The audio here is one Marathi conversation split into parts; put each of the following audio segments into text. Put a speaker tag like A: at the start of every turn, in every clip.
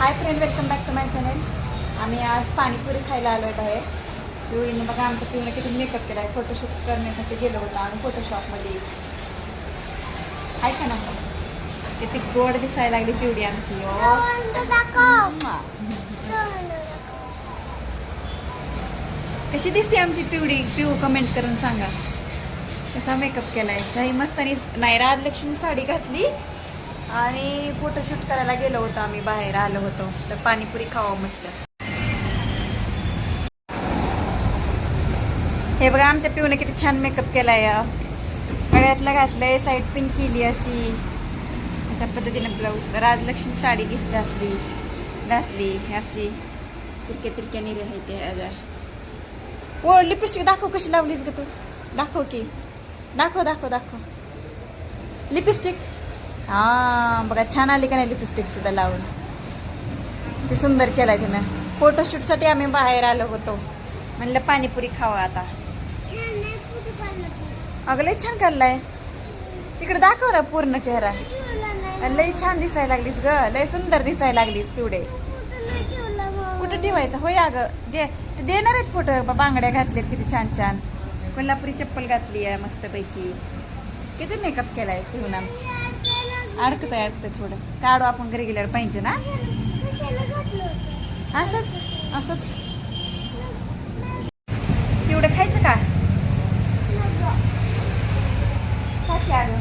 A: Hi friend welcome back to my channel आम्ही आज पाणीपुरी खायला आलो आहे बाहेर. पिवळीने बघा आमचं पिवळं किती मेकअप केला आहे फोटोशूट करण्यासाठी गेलो होतो आम्ही फोटोशॉपमध्ये आहे का ना किती गोड दिसायला लागली पिवडी आमची कशी दिसते आमची पिवडी पिऊ कमेंट करून सांगा. कसा मेकअप केलाय? शाही मस्तानी नाही राजलक्ष्मी साडी घातली. आणि फोटोशूट करायला गेलो होतो आम्ही बाहेर आलो होतो. तर पाणीपुरी खावं म्हटलं. हे बघा आमच्या पिऊने किती छान मेकअप केलाय गळ्यातला घातलंय साईड पिन केली अशी. अशा पद्धतीने ब्लाऊज राजलक्ष्मी साडी घेतली असली घातली अशी. तिरक्या तिरक्या निरे आहे ते हजार ओ लिपस्टिक दाखव कशी लावलीस ग तू. दाखव की. दाखव दाखव दाखव. लिपस्टिक हां बघा छान आली का नाही लिपस्टिक सुद्धा लावून. ते सुंदर केलाय तिनं. फोटोशूटसाठी आम्ही बाहेर आलो होतो. म्हणलं पाणीपुरी खावा आता. अगं लय छान काढलाय. तिकडे दाखव ना पूर्ण चेहरा. लय छान दिसायला लागलीस ग. लय सुंदर दिसायला लागलीस पिवडे. कुठं ठेवायचं? होय अगं दे. ते देणार आहेत फोटो बा- बांगड्या घातलेत किती छान छान. कोल्हापुरी चप्पल घातली आहे मस्तपैकी. किती मेकअप केलाय ठेवून आमची? अडकत आहे थोडं. काढू आपण घरी गेल्यावर पाहिजे ना? असंच असंच. एवढं खायचं का? अगं.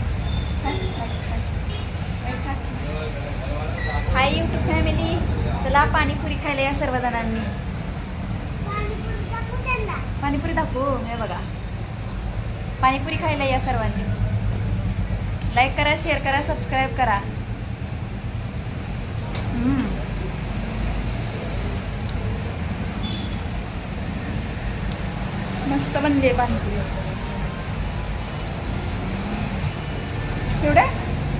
A: हाय युट्यूब फॅमिली चला पाणीपुरी खायला या सर्वजणांनी. पाणीपुरी दाखवू? हे बघा. पाणीपुरी खायला या सर्वांनी. लाईक करा शेअर करा सबस्क्राईब करा. मस्त बनली पाणीपुरी एवढं?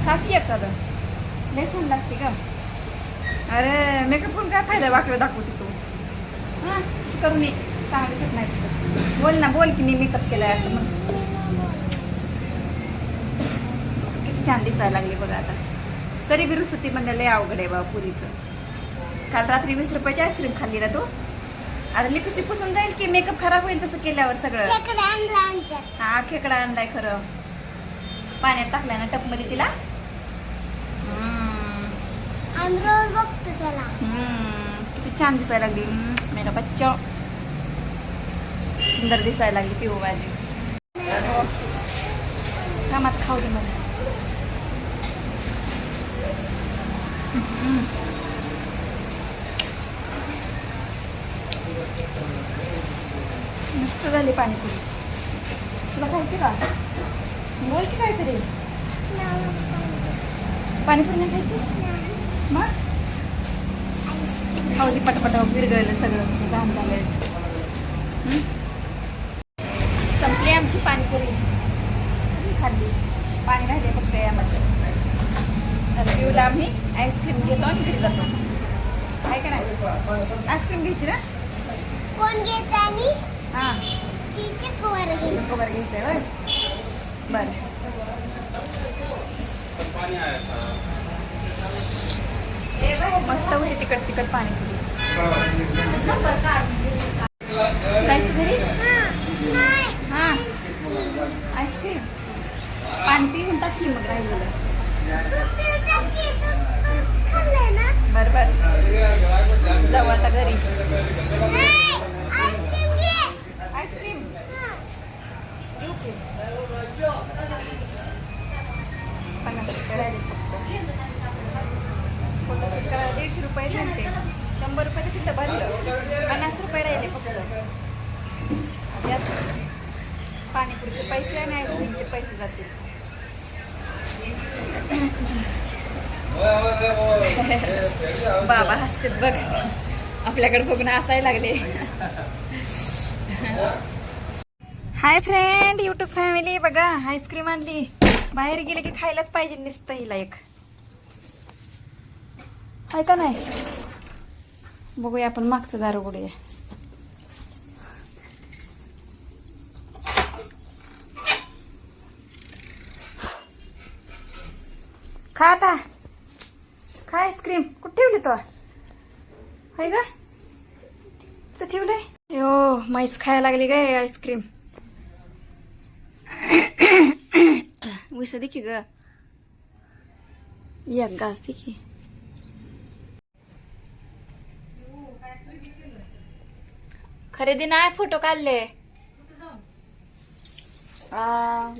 A: खाकी येतात लय छान लागते का अरे मेकअप करून काय फायदा वाकडं दाखवते तू. हां करून ये. चांगलं दिसत नाही दिसत. बोल ना बोल की मी मेकअप केलाय असं म्हण किती छान दिसायला लागली बघा आता. तरी बी रुसती म्हणलं लय अवघड आहे बाबा पुरीचं. काल रात्री वीस रुपयाची आईस्क्रीम खाल्ली ना तू? आता लिपस्टिक पुसून जाईल की मेकअप खराब होईल तसं केल्यावर सगळं. हा खेकडा आणलाय खरं. पाण्यात टाकलाय ना टपमध्ये तिला? हम्म.
B: रोज बघतो त्याला.
A: हम्म, किती छान दिसायला लागली. मेरा बच्चा. सुंदर दिसायला लागली पिऊ माझी कामात खाऊ दे मला. मस्त झाली पाणीपुरी. तुला खायची का? बोल की काहीतरी. पाणीपुरी नाही खायची? मग? अगदी पटपट पटापट विरगळलं सगळं. घाण झालंय हं? संपली आमची पाणीपुरी सगळी खाल्ली पाणी राहिले फक्त यामध्ये तर पिऊला आम्ही आईस्क्रीम घेतो आणि घरी जातो. आहे का नाही? आईस्क्रीम घ्यायची ना?
B: कोण घ्यायचं आणि?
A: हां.
B: तिचे कुवार घ्यायचं
A: कवर घ्यायचं आहे होय? बरं. मस्त होती तिकट तिकट पाणीपुरी जायचं घरी? हां. आईस्क्रीम पाणी पिऊन टाकली मग राहिलेलं
B: तू पिवळं की तू तू खाल्लंय ना
A: बरं जाऊ आता घरी.
B: आईस्क्रीम घे
A: पन्नास रुपये राहिले फक्त फोटोशूट करायला दीडशे रुपये दिले शंभर रुपये तर तिथं भरलं. पन्नास रुपये राहिले फक्त. यात पाणीपुरीचे पैसे आणि आईस्क्रीमचे पैसे जातील. बाबा हसतेत बघ. आपल्याकडे बघून असायला लागले. हाय फ्रेंड युट्यूब फॅमिली बघा आईस्क्रीम आणली. बाहेर गेले की खायलाच पाहिजे नुसतं हिला एक. आहे का नाही? बघूया आपण मागचं दारू उघडूया. काय आईस्क्रीम? कुठे ठेवली तो? हाय का तर ठेवलंय? यो म्हैस खायला लागली काय आईस्क्रीम. विस दे की ग. एक गास दे की. खरेदी नाही फोटो काढले.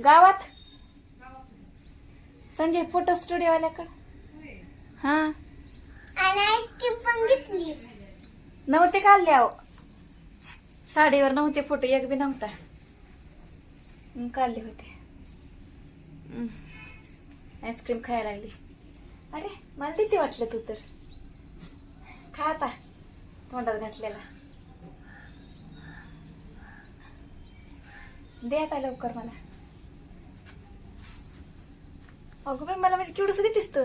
A: गावात? संजय फोटो स्टुडिओवाल्याकडं. हा?
B: आणि आईस्क्रीम पण घेतली.
A: नव्हते काढले अहो? साडीवर नव्हते फोटो एक बी नव्हता. मग काढले होते. आईस्क्रीम खायला लागली. अरे मला तिथे वाटलं तू तर. खा आता तोंडात घातलेला. दे आता लवकर मला. अगं बाई मला म्हणजे केवढंसं देतेस तू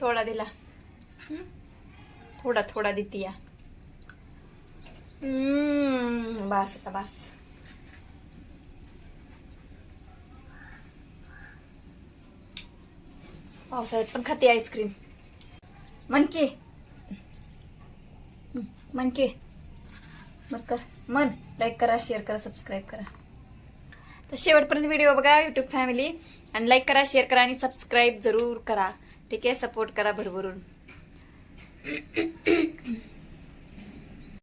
A: थोडा दिला. थोडा थोडा देते या हम्म, बास आता बास. पावसाळ्यात पण खाते आईस्क्रीम. मनके. मनके. मग कर. मन लाईक करा शेअर करा सबस्क्राईब करा. तर शेवटपर्यंत व्हिडिओ बघा युट्यूब फॅमिली आणि लाईक करा शेअर करा आणि सबस्क्राईब जरूर करा. ठीक आहे? सपोर्ट करा भरभरून.